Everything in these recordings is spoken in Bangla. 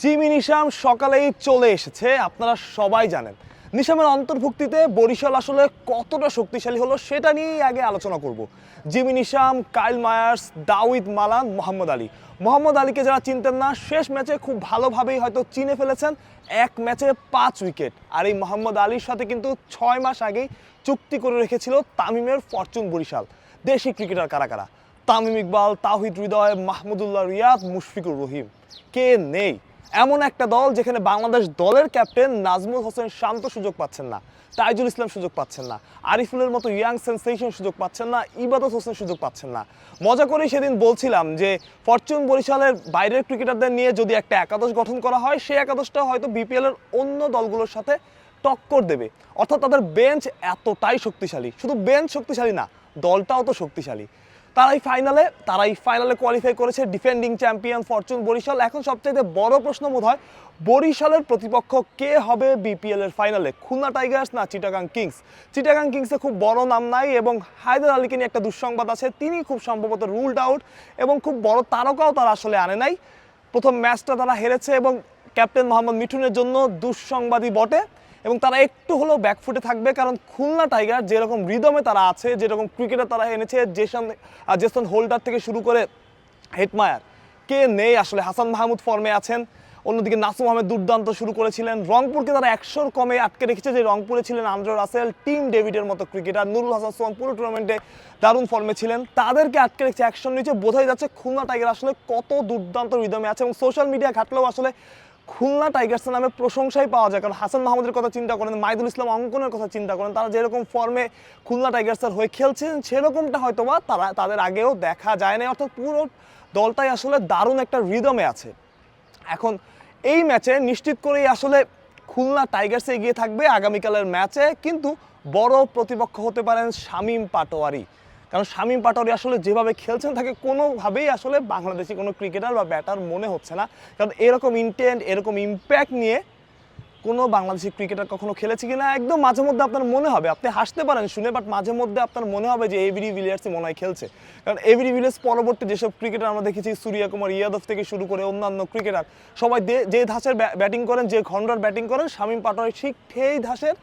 জিমি নিশাম সকালেই চলে এসেছে, আপনারা সবাই জানেন। নিশামের অন্তর্ভুক্তিতে বরিশাল আসলে কতটা শক্তিশালী হলো সেটা নিয়েই আগে আলোচনা করব। Jimmy Neesham, Kyle Mayers, Dawid Malan, Mohammad Ali. Mohammad আলীকে যারা চিনতেন না, শেষ ম্যাচে খুব ভালোভাবেই হয়তো চিনে ফেলেছেন, এক ম্যাচে পাঁচ উইকেট। আর এই মোহাম্মদ আলীর সাথে কিন্তু ছয় মাস আগেই চুক্তি করে রেখেছিল তামিমের ফরচুন বরিশাল। দেশি ক্রিকেটার কারা কারা? তামিম ইকবাল, তাহিদ হৃদয়, মাহমুদুল্লাহ রিয়াদ, মুশফিকুর রহিম। কে নেই? এমন একটা দল যেখানে বাংলাদেশ দলের ক্যাপ্টেন নাজমুল হোসেন শান্ত সুযোগ পাচ্ছেন না, তাইজুল ইসলাম সুযোগ পাচ্ছেন না, আরিফুলের মতো ইয়াং সেন্সেশন সুযোগ পাচ্ছেন না, ইবাদত হোসেন সুযোগ পাচ্ছেন না। মজা করেই সেদিন বলছিলাম যে, ফরচুন বরিশালের বাইরের ক্রিকেটারদের নিয়ে যদি একটা একাদশ গঠন করা হয়, সেই একাদশটা হয়তো বিপিএল এর অন্য দলগুলোর সাথে টক্কর দেবে। অর্থাৎ তাদের বেঞ্চ এতটাই শক্তিশালী। শুধু বেঞ্চ শক্তিশালী না, দলটাও তো শক্তিশালী। তারাই ফাইনালে তারাই ফাইনালে কোয়ালিফাই করেছে ডিফেন্ডিং চ্যাম্পিয়ন ফরচুন বরিশাল। এখন সবচেয়ে বড় প্রশ্ন বোধ হয় বরিশালের প্রতিপক্ষ কে হবে বিপিএল এর ফাইনালে খুলনা টাইগার্স না চিটাগাং কিংস চিটাগাং কিংসে খুব বড় নাম নাই এবং হায়দার আলীকে নিয়ে একটা দুঃসংবাদ আছে, তিনি খুব সম্ভবত রুলড আউট এবং খুব বড় তারকাও তারা আসলে আনে নাই। প্রথম ম্যাচটা তারা হেরেছে এবং ক্যাপ্টেন মোহাম্মদ মিঠুনের জন্য দুঃসংবাদই বটে। এবং তারা একটু হলেও ব্যাকফুটে থাকবে, কারণ খুলনা টাইগার যেরকম রিদমে তারা আছে, যেরকম ক্রিকেটার তারা এনেছে, জেসন জেসন হোল্ডার থেকে শুরু করে হেটমায়ার কে নেই আসলে? হাসান মাহমুদ ফর্মে আছেন। অন্যদিকে নাসুম আহমেদ দুর্দান্ত শুরু করেছিলেন। রংপুরকে তারা একশোর কমে আটকে রেখেছে, যে রংপুরে ছিলেন আন্দ্র রাসেল, টিম ডেভিডের মতো ক্রিকেটার। নুরুল হাসান সোহান পুরো টুর্নামেন্টে দারুণ ফর্মে ছিলেন। তাদেরকে আটকে রেখেছে একশোর নিচে। বোঝাই যাচ্ছে খুলনা টাইগার আসলে কত দুর্দান্ত রিদমে আছে এবং সোশ্যাল মিডিয়া ঘাটলেও আসলে খুলনা টাইগার্সের নামে প্রশংসাই পাওয়া যায়। কারণ হাসান মাহমুদের কথা চিন্তা করেন, মাইদুল ইসলাম অঙ্কনের কথা চিন্তা করেন, তারা যেরকম ফর্মে খুলনা টাইগার্সের হয়ে খেলছেন, সেরকমটা হয়তোবা তারা, তাদের আগেও দেখা যায় না অর্থাৎ পুরো দলটাই আসলে দারুণ একটা রিদমে আছে। এখন এই ম্যাচে নিশ্চিত করেই আসলে খুলনা টাইগার্সে এগিয়ে থাকবে আগামীকালের ম্যাচে। কিন্তু বড় প্রতিপক্ষ হতে পারেন শামীম পাটোয়ারি। কারণ শামীম পাটোয়ারি আসলে যেভাবে খেলছেন, তাকে কোনোভাবেই আসলে বাংলাদেশি কোনো ক্রিকেটার বা ব্যাটার মনে হচ্ছে না। কারণ এরকম ইন্টেন্ট এরকম ইম্প্যাক্ট নিয়ে কোনো বাংলাদেশি ক্রিকেটার কখনো খেলেছে কিনা, একদম মাঝে মধ্যে আপনার মনে হবে। আপনি হাসতে পারেন শুনে বাট মাঝে মধ্যে আপনার মনে হবে যে এভিরি ভিলিয়ার্সই মনে হয় খেলছে। কারণ এভিরি ভিলিয়ার্স পরবর্তী যেসব ক্রিকেটার আমরা দেখেছি সূর্যা কুমার ইয়াদব থেকে শুরু করে অন্যান্য ক্রিকেটার সবাই যে ধাঁচের ব্যাটিং করেন, যে খন্ডার ব্যাটিং করেন, শামীম পাটোয়ারি ঠিক সেই ধাঁচের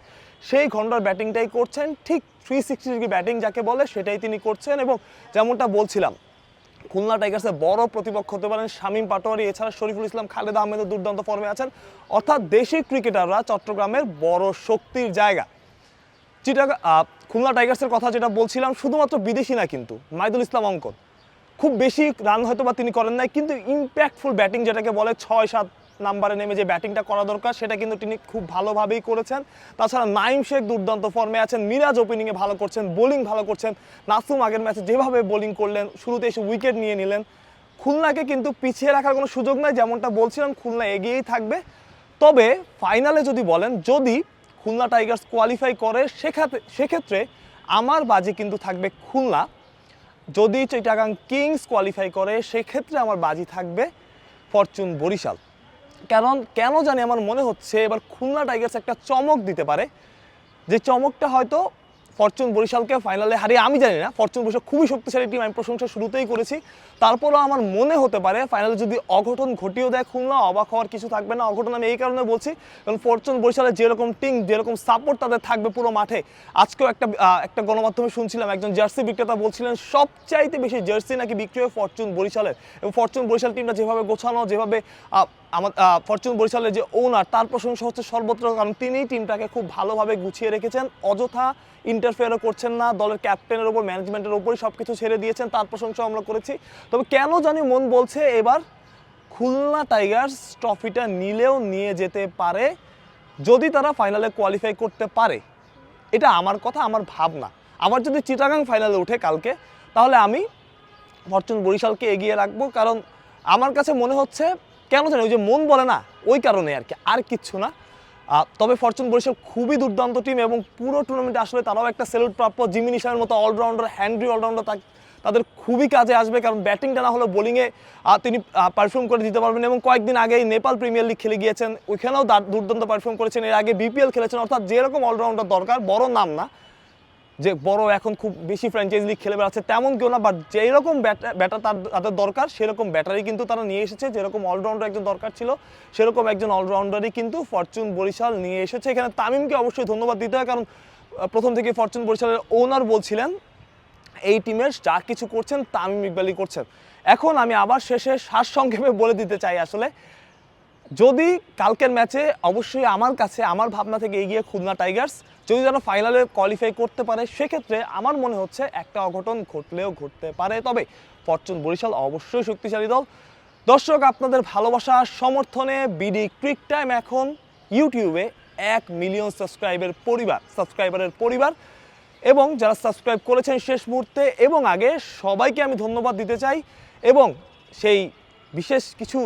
সেই খন্ডার ব্যাটিংটাই করছেন, ঠিক থ্রি সিক্সটি ডিগ্রি ব্যাটিং যাকে বলে সেটাই তিনি করছেন এবং যেমনটা বলছিলাম, খুলনা টাইগার্সের বড় প্রতিপক্ষ হতে পারেন শামীম পাটোয়ারি, এছাড়া শরীফুল ইসলাম, খালেদ আহমেদের দুর্দান্ত ফর্মে আছেন। অর্থাৎ দেশি ক্রিকেটাররা চট্টগ্রামের বড় শক্তির জায়গা। চিটাগা খুলনা টাইগার্সের কথা যেটা বলছিলাম, শুধুমাত্র বিদেশি না কিন্তু, মাইদুল ইসলাম অঙ্কন। খুব বেশি রান হয়তো বা তিনি করেন নাই, কিন্তু ইম্প্যাক্টফুল ব্যাটিং যেটাকে বলে ছয় সাত নাম্বারে নেমে যে ব্যাটিংটা করা দরকার, সেটা কিন্তু তিনি খুব ভালোভাবেই করেছেন। তাছাড়া নাইম শেখ দুর্দান্ত ফর্মে আছেন। মিরাজ ওপেনিংয়ে ভালো করছেন, বোলিং ভালো করছেন। নাসুম আগের ম্যাচে যেভাবে বোলিং করলেন, শুরুতে এসে উইকেট নিয়ে নিলেন। খুলনাকে কিন্তু পিছিয়ে রাখার কোনো সুযোগ নাই, যেমনটা বলছিলাম, খুলনা এগিয়েই থাকবে। তবে ফাইনালে যদি বলেন, যদি খুলনা টাইগার্স কোয়ালিফাই করে সেক্ষেত্রে সেক্ষেত্রে আমার বাজে কিন্তু থাকবে খুলনা। যদি চিটাগাং কিংস কোয়ালিফাই করে, সেক্ষেত্রে আমার বাজি থাকবে ফরচুন বরিশাল। কারণ কেন জানি আমার মনে হচ্ছে এবার খুলনা টাইগার্স একটা চমক দিতে পারে। যে চমকটা হয়তো ফরচুন বরিশালকে ফাইনালে হারিয়ে, আমি জানি না, ফরচুন বরিশাল খুবই শক্তিশালী টিম আমি প্রশংসা শুরুতেই করেছি। তারপরও আমার মনে হতে পারে ফাইনালে যদি অঘটন ঘটিয়েও দেয় খুলনা, অবাক হওয়ার কিছু থাকবে না। অঘটন আমি এই কারণে বলছি, কারণ ফরচুন বরিশালের যেরকম টিম যেরকম সাপোর্ট তাদের থাকবে পুরো মাঠে। আজকেও একটা একটা গণমাধ্যমে শুনছিলাম, একজন জার্সি বিক্রেতা বলছিলেন, সবচাইতে বেশি জার্সি নাকি বিক্রি হয় ফরচুন বরিশালের। এবং ফরচুন বরিশাল টিমটা যেভাবে গোছানো, যেভাবে আমার ফরচুন বরিশালের যে ওনার তার প্রশংসা হচ্ছে সর্বত্র, কারণ তিনিই টিমটাকে খুব ভালোভাবে গুছিয়ে রেখেছেন। অযথা ইন্টারফেয়ারও করছেন না, দলের ক্যাপ্টেনের ওপর ম্যানেজমেন্টের ওপরই সব কিছু ছেড়ে দিয়েছেন, তার প্রশংসা আমরা করেছি। তবে কেন জানি মন বলছে এবার খুলনা টাইগার্স ট্রফিটা নিলেও নিয়ে যেতে পারে, যদি তারা ফাইনালে কোয়ালিফাই করতে পারে। এটা আমার কথা, আমার ভাবনা। আবার যদি চিটাগাং ফাইনালে ওঠে কালকে, তাহলে আমি ফরচুন বরিশালকে এগিয়ে রাখব, কারণ আমার কাছে মনে হচ্ছে কেন জানি ওই যে মন বলে না, ওই কারণে আর কি, আর কিচ্ছু না। তবে ফরচুন বরিশাল খুবই দুর্দান্ত টিম এবং পুরো টুর্নামেন্টে আসলে তারাও একটা সেলুট প্রাপ্য জিমি নিশানের মতো অলরাউন্ডার হ্যান্ড্রি অলরাউন্ডার তাদের খুবই কাজে আসবে কারণ ব্যাটিংটা না হলে বোলিংয়ে তিনি পারফর্ম করে দিতে পারবেন এবং কয়েকদিন আগেই নেপাল প্রিমিয়ার লিগ খেলে গিয়েছেন। ওইখানেও দুর্দান্ত পারফর্ম করেছেন। এর আগে বিপিএল খেলেছেন। অর্থাৎ যেরকম অলরাউন্ডার দরকার, বড় নাম না। যে বড় এখন খুব বেশি ফ্র্যাঞ্চাইজ লিগ খেলে বেড়াচ্ছে তেমন কেউ না বাট যেই রকম ব্যাটার তাদের দরকার, সেরকম ব্যাটারি কিন্তু তারা নিয়ে এসেছে। যেরকম অলরাউন্ডার একজন দরকার ছিল, সেরকম একজন অলরাউন্ডারই কিন্তু ফরচুন বরিশাল নিয়ে এসেছে। এখানে তামিমকে অবশ্যই ধন্যবাদ দিতে হয়, কারণ প্রথম থেকে ফরচুন বরিশালের ওনার বলছিলেন, এই টিমের যা কিছু করছেন, তামিম ইকবালই করছেন। এখন আমি আবার শেষে সারসংক্ষেপে বলে দিতে চাই আসলে যদি কালকের ম্যাচে অবশ্যই আমার কাছে, আমার ভাবনা থেকে এগিয়ে খুলনা টাইগার্স, যদি যেন ফাইনালে কোয়ালিফাই করতে পারে, সেক্ষেত্রে আমার মনে হচ্ছে একটা অঘটন ঘটলেও ঘটতে পারে। তবে ফরচুন বরিশাল অবশ্যই শক্তিশালী দল। দর্শক, আপনাদের ভালোবাসা, সমর্থনে বিডি ক্রিক টাইম এখন ইউটিউবে এক মিলিয়ন সাবস্ক্রাইবের পরিবার সাবস্ক্রাইবারের পরিবার। এবং যারা সাবস্ক্রাইব করেছেন শেষ মুহূর্তে, এবং আগে সবাইকে আমি ধন্যবাদ দিতে চাই। এবং সেই বিশেষ কিছু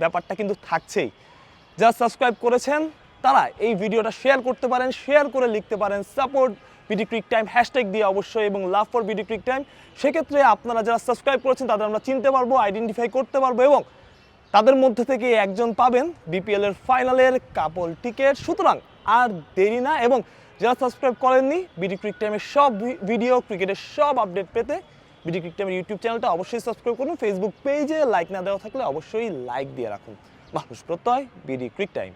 ব্যাপারটা কিন্তু থাকছেই। যারা সাবস্ক্রাইব করেছেন, তারা এই ভিডিওটা শেয়ার করতে পারেন শেয়ার করে লিখতে পারেন support BD Cric Time hashtag দিয়ে অবশ্যই এবং love for BD Cric Time সেক্ষেত্রে আপনারা যারা সাবস্ক্রাইব করেছেন, তাদের আমরা চিনতে পারব আইডেন্টিফাই করতে পারব এবং তাদের মধ্যে থেকে একজন পাবেন বিপিএল এর ফাইনালের কাপল টিকিট সুতরাং আর দেরি না এবং যারা সাবস্ক্রাইব করেননি বিডি ক্রিক টাইমের সব ভিডিও ক্রিকেটের সব আপডেট পেতে বিডি ক্রিক টাইমের ইউটিউব চ্যানেলটা অবশ্যই সাবস্ক্রাইব করুন। ফেসবুক পেজে লাইক না দেওয়া থাকলে অবশ্যই লাইক দিয়ে রাখুন। মানুষ প্রত্যয় বিডি ক্রিক টাইম